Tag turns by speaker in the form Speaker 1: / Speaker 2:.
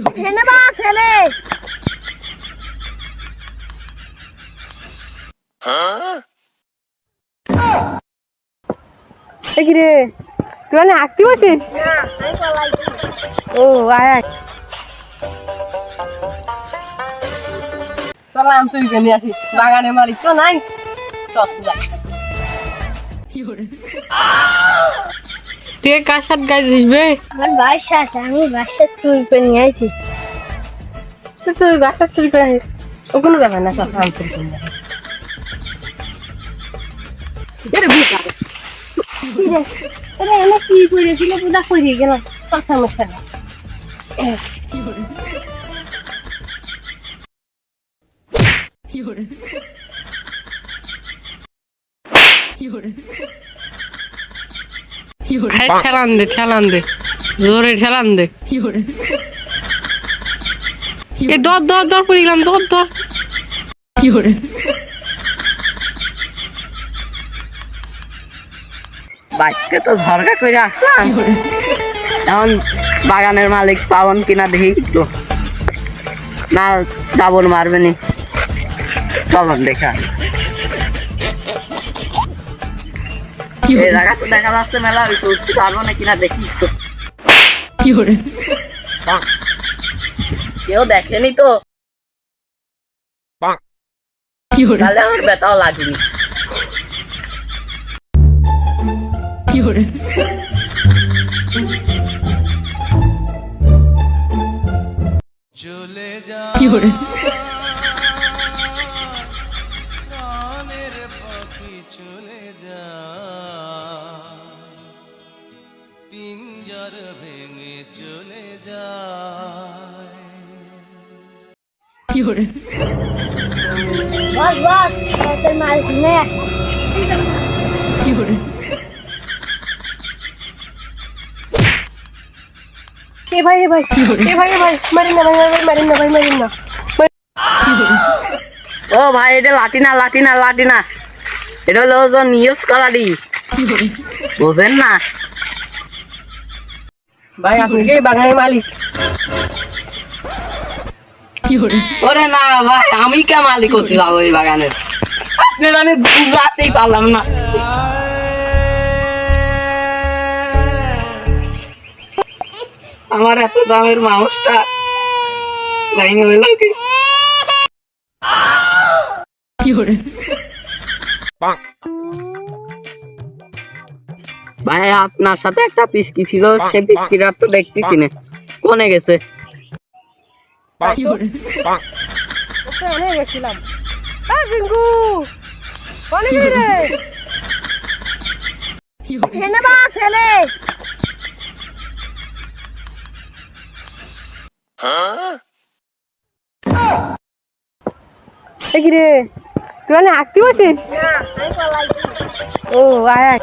Speaker 1: বা ছেলে।
Speaker 2: রে? তুই অনেক হাঁটতে পারছিস ও আয় আয়। চলাম তুই কে নিয়ে আসিস বাগানের মালিক তো নাই। চল। তুই কার সাথে গাইছিস বে?
Speaker 1: আমার বাসা আছে আমি বাসা চুরি করে নিয়ে আসি
Speaker 2: তুই তুই বাসা চুরি করে আসিস ও কোনো ব্যাপার না চল আমি চুরি করে?
Speaker 1: কি করে গেলাম কথা মশা না
Speaker 2: আরে ঠেলান দে ঠেলান দে জোরে ঠেলান দে এ দর দর দর পড়ে গেলাম দর দর
Speaker 3: বাইককে তো ঝরকা করে আসলাম। এখন বাগানের মালিক পাবন কিনা দেখি তো না ডাবল মারবে নি। চলন দেখা জায়গা তো দেখা যাচ্ছে মেলা ওই তো উঠতে পারব না কিনা দেখি তো। কেউ দেখেনি তো। তাহলে আমার ব্যথাও লাগেনি।
Speaker 4: চলে যা প্রাণের ভেঙে চলে যায়।
Speaker 2: এ ভাই এ ভাই এ ভাই এ ভাই মারিন না ভাই মারিন না ভাই মারিন না
Speaker 3: ও ভাই এটা লাঠি না। লাঠি না লাঠি না এটা হলো ওজন ইউজ করা দি। বুঝেন না?
Speaker 2: ভাই আপনি কি বাগানের মালিক?
Speaker 3: ওরে না ভাই আমি কে মালিক হতে যাব এই বাগানের আপনার আমি বুঝাতেই পারলাম না। আমার এত দামের মানুষটা ভেঙে হইল কি? ভাই, আপনার সাথে একটা পিসকি ছিল, সে পিসকিটা তো দেখতেছি না। কোনে গেছে?
Speaker 2: গেছিলাম তুই হাঁটতে পারছিস ও আয়।